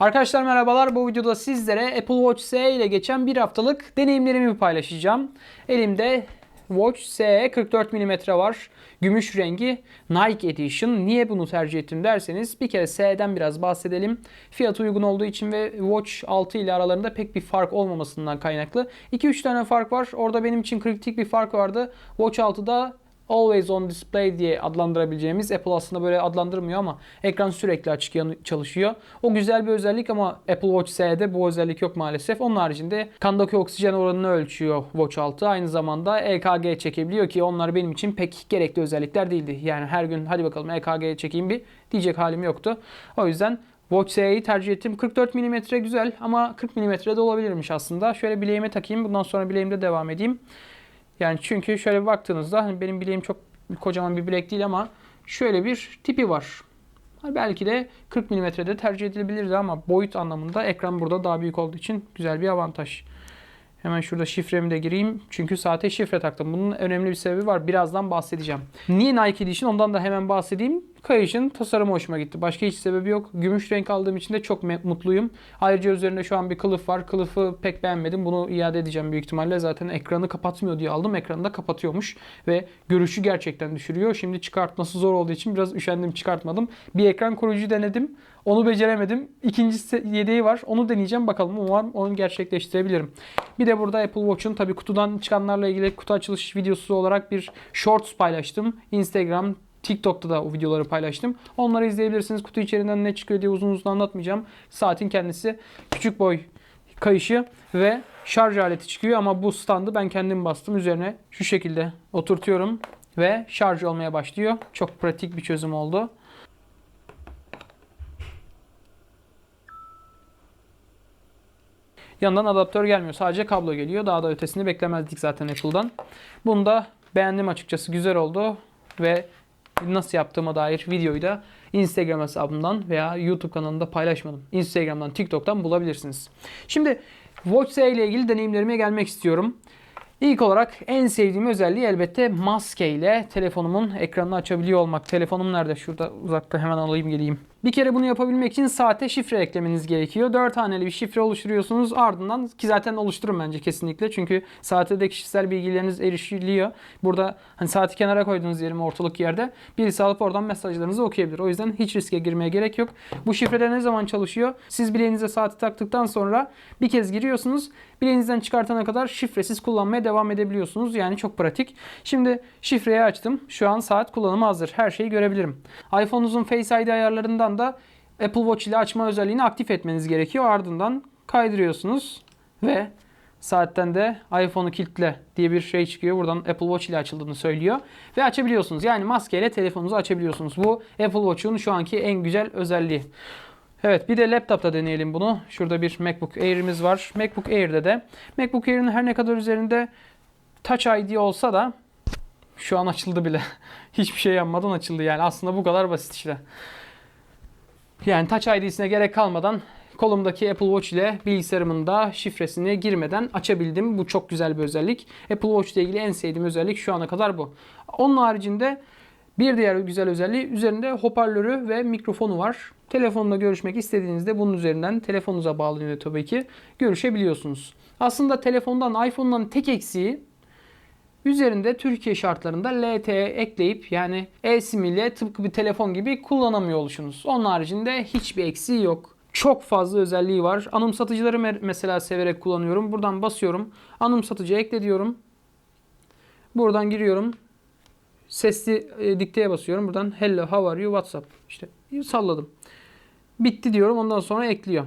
Arkadaşlar merhabalar. Bu videoda sizlere Apple Watch SE ile geçen bir haftalık deneyimlerimi paylaşacağım. Elimde Watch SE 44 mm var. Gümüş rengi Nike Edition. Niye bunu tercih ettim derseniz bir kere SE'den biraz bahsedelim. Fiyat uygun olduğu için ve Watch 6 ile aralarında pek bir fark olmamasından kaynaklı. 2-3 tane fark var. Orada benim için kritik bir fark vardı. Watch 6'da Always on display diye adlandırabileceğimiz Apple aslında böyle adlandırmıyor ama ekran sürekli açık çalışıyor. O güzel bir özellik ama Apple Watch SE'de bu özellik yok maalesef. Onun haricinde kandaki oksijen oranını ölçüyor Watch 6. Aynı zamanda EKG çekebiliyor ki onlar benim için pek gerekli özellikler değildi. Yani her gün hadi bakalım EKG çekeyim bir diyecek halim yoktu. O yüzden Watch SE'yi tercih ettim. 44 mm güzel ama 40 mm de olabilirmiş aslında. Şöyle bileğime takayım. Bundan sonra bileğimde devam edeyim. Yani çünkü şöyle baktığınızda hani benim bileğim çok kocaman bir bilek değil ama şöyle bir tipi var. Belki de 40 mm'de tercih edilebilirdi ama boyut anlamında ekran burada daha büyük olduğu için güzel bir avantaj. Hemen şurada şifremi de gireyim. Çünkü saate şifre taktım. Bunun önemli bir sebebi var. Birazdan bahsedeceğim. Niye Nike Edition? Ondan da hemen bahsedeyim. Kayışın tasarımı hoşuma gitti. Başka hiç sebebi yok. Gümüş renk aldığım için de çok mutluyum. Ayrıca üzerinde şu an bir kılıf var. Kılıfı pek beğenmedim. Bunu iade edeceğim büyük ihtimalle. Zaten ekranı kapatmıyor diye aldım. Ekranı da kapatıyormuş. Ve görüşü gerçekten düşürüyor. Şimdi çıkartması zor olduğu için biraz üşendim çıkartmadım. Bir ekran koruyucu denedim. Onu beceremedim. İkinci se- yedeği var. Onu deneyeceğim. Bakalım umarım onu gerçekleştirebilirim. Bir de burada Apple Watch'un tabii kutudan çıkanlarla ilgili kutu açılış videosu olarak bir shorts paylaştım. Instagram, TikTok'ta da o videoları paylaştım. Onları izleyebilirsiniz. Kutu içerisinden ne çıkıyor diye uzun uzun anlatmayacağım. Saatin kendisi küçük boy kayışı ve şarj aleti çıkıyor ama bu standı ben kendim bastım. Üzerine şu şekilde oturtuyorum ve şarj olmaya başlıyor. Çok pratik bir çözüm oldu. Yanından adaptör gelmiyor. Sadece kablo geliyor. Daha da ötesini beklemezdik zaten Apple'dan. Bunu da beğendim açıkçası. Güzel oldu. Ve nasıl yaptığıma dair videoyu da Instagram hesabımdan veya YouTube kanalında paylaşmadım. Instagram'dan, TikTok'tan bulabilirsiniz. Şimdi Watch SE ile ilgili deneyimlerime gelmek istiyorum. İlk olarak en sevdiğim özelliği elbette maske ile telefonumun ekranını açabiliyor olmak. Telefonum nerede? Şurada uzakta hemen alayım geleyim. Bir kere bunu yapabilmek için saate şifre eklemeniz gerekiyor. 4 haneli bir şifre oluşturuyorsunuz. Ardından ki zaten oluşturun bence kesinlikle. Çünkü saate de kişisel bilgileriniz erişiliyor. Burada hani saati kenara koyduğunuz yerim ortalık yerde birisi alıp oradan mesajlarınızı okuyabilir. O yüzden hiç riske girmeye gerek yok. Bu şifreler ne zaman çalışıyor? Siz bileğinize saati taktıktan sonra bir kez giriyorsunuz. Bileğinizden çıkartana kadar şifresiz kullanmaya devam edebiliyorsunuz. Yani çok pratik. Şimdi şifreyi açtım. Şu an saat kullanımı hazır. Her şeyi görebilirim. iPhone'unuzun Face ID ayarlarından da Apple Watch ile açma özelliğini aktif etmeniz gerekiyor. Ardından kaydırıyorsunuz ve saatten de iPhone'u kilitle diye bir şey çıkıyor. Buradan Apple Watch ile açıldığını söylüyor. Ve açabiliyorsunuz. Yani maskeyle telefonunuzu açabiliyorsunuz. Bu Apple Watch'un şu anki en güzel özelliği. Evet bir de laptopta deneyelim bunu. Şurada bir MacBook Air'imiz var. MacBook Air'de de MacBook Air'in her ne kadar üzerinde Touch ID olsa da şu an açıldı bile. Hiçbir şey yapmadan açıldı yani. Aslında bu kadar basit işte. Yani Touch ID'sine gerek kalmadan kolumdaki Apple Watch ile bilgisayarımın da şifresini girmeden açabildim. Bu çok güzel bir özellik. Apple Watch ile ilgili en sevdiğim özellik şu ana kadar bu. Onun haricinde bir diğer güzel özelliği üzerinde hoparlörü ve mikrofonu var. Telefonla görüşmek istediğinizde bunun üzerinden telefonunuza bağlanıyor tabii ki. Görüşebiliyorsunuz. Aslında telefondan, iPhone'dan tek eksiği Üzerinde Türkiye şartlarında LTE ekleyip yani eSIM ile tıpkı bir telefon gibi kullanamıyor oluşunuz. Onun haricinde hiçbir eksiği yok. Çok fazla özelliği var. Anımsatıcıları me- mesela severek kullanıyorum. Buradan basıyorum. Anımsatıcı ekle diyorum. Buradan giriyorum. Sesli e, dikteye basıyorum. Buradan hello how are you WhatsApp. İşte salladım. Bitti diyorum. Ondan sonra ekliyor.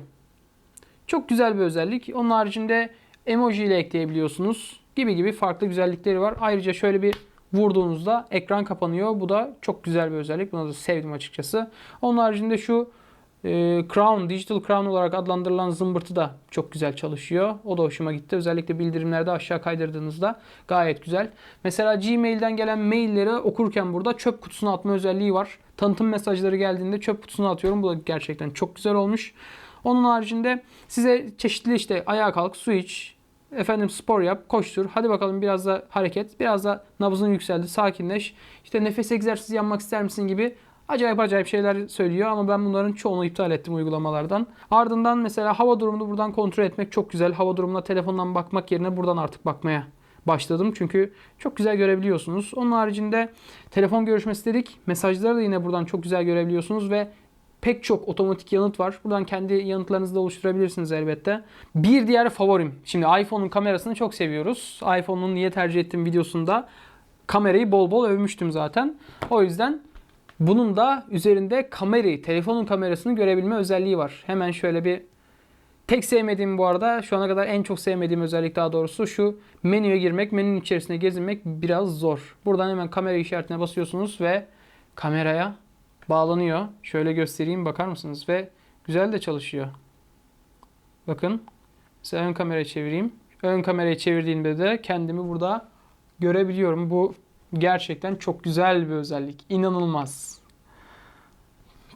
Çok güzel bir özellik. Onun haricinde emoji ile ekleyebiliyorsunuz. Gibi gibi farklı güzellikleri var. Ayrıca şöyle bir vurduğunuzda ekran kapanıyor. Bu da çok güzel bir özellik. Bunu da sevdim açıkçası. Onun haricinde şu e, Crown, Digital Crown olarak adlandırılan zımbırtı da çok güzel çalışıyor. O da hoşuma gitti. Özellikle bildirimlerde aşağı kaydırdığınızda gayet güzel. Mesela Gmail'den gelen mailleri okurken burada çöp kutusuna atma özelliği var. Tanıtım mesajları geldiğinde çöp kutusuna atıyorum. Bu da gerçekten çok güzel olmuş. Onun haricinde size çeşitli işte ayağa kalk, su iç, efendim spor yap, koştur. Hadi bakalım biraz da hareket, biraz da nabzın yükseldi, sakinleş. İşte nefes egzersizi yapmak ister misin gibi Acayip acayip şeyler söylüyor ama ben bunların çoğunu iptal ettim uygulamalardan. Ardından mesela hava durumunu buradan kontrol etmek çok güzel. Hava durumuna telefondan bakmak yerine buradan artık bakmaya başladım. Çünkü çok güzel görebiliyorsunuz. Onun haricinde telefon görüşmesi dedik. Mesajları da yine buradan çok güzel görebiliyorsunuz ve pek çok otomatik yanıt var. Buradan kendi yanıtlarınızı da oluşturabilirsiniz elbette. Bir diğer favorim. Şimdi iPhone'un kamerasını çok seviyoruz. iPhone'un niye tercih ettiğim videosunda kamerayı bol bol övmüştüm zaten. O yüzden bunun da üzerinde kamerayı, telefonun kamerasını görebilme özelliği var. Hemen şöyle bir Tek sevmediğim bu arada şu ana kadar en çok sevmediğim özellik daha doğrusu şu menüye girmek, menünün içerisine gezinmek biraz zor. Buradan hemen kamera işaretine basıyorsunuz ve kameraya bağlanıyor. Şöyle göstereyim bakar mısınız? Ve güzel de çalışıyor. Bakın. Mesela ön kamerayı çevireyim. Ön kamerayı çevirdiğimde de kendimi burada görebiliyorum. Bu gerçekten çok güzel bir özellik. İnanılmaz.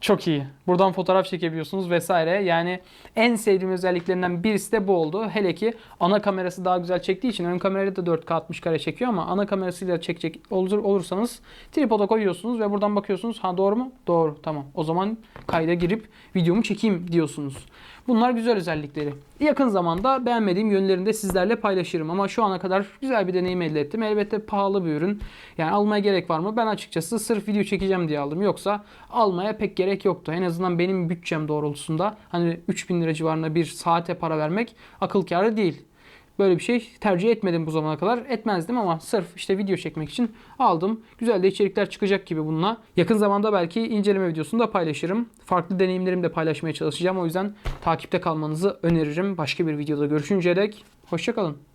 Çok iyi. Buradan fotoğraf çekebiliyorsunuz vesaire. Yani en sevdiğim özelliklerinden birisi de bu oldu. Hele ki ana kamerası daha güzel çektiği için ön kamerayla da 4K 60 kare çekiyor ama ana kamerasıyla çekecek olur, olursanız tripoda koyuyorsunuz ve buradan bakıyorsunuz. Ha doğru mu? Doğru. Tamam. O zaman kayda girip videomu çekeyim diyorsunuz. Bunlar güzel özellikleri. Yakın zamanda beğenmediğim yönlerini de sizlerle paylaşırım ama şu ana kadar güzel bir deneyim elde ettim. Elbette pahalı bir ürün. Yani almaya gerek var mı? Ben açıkçası sırf video çekeceğim diye aldım. Yoksa almaya pek gerek yoktu. En azından benim bütçem doğrultusunda hani 3000 lira civarında bir saate para vermek akıl kârı değil. Böyle bir şey tercih etmedim bu zamana kadar. Etmezdim ama sırf işte video çekmek için aldım. Güzel de içerikler çıkacak gibi bununla. Yakın zamanda belki inceleme videosunu da paylaşırım. Farklı deneyimlerimi de paylaşmaya çalışacağım. O yüzden takipte kalmanızı öneririm. Başka bir videoda görüşünceye dek hoşçakalın.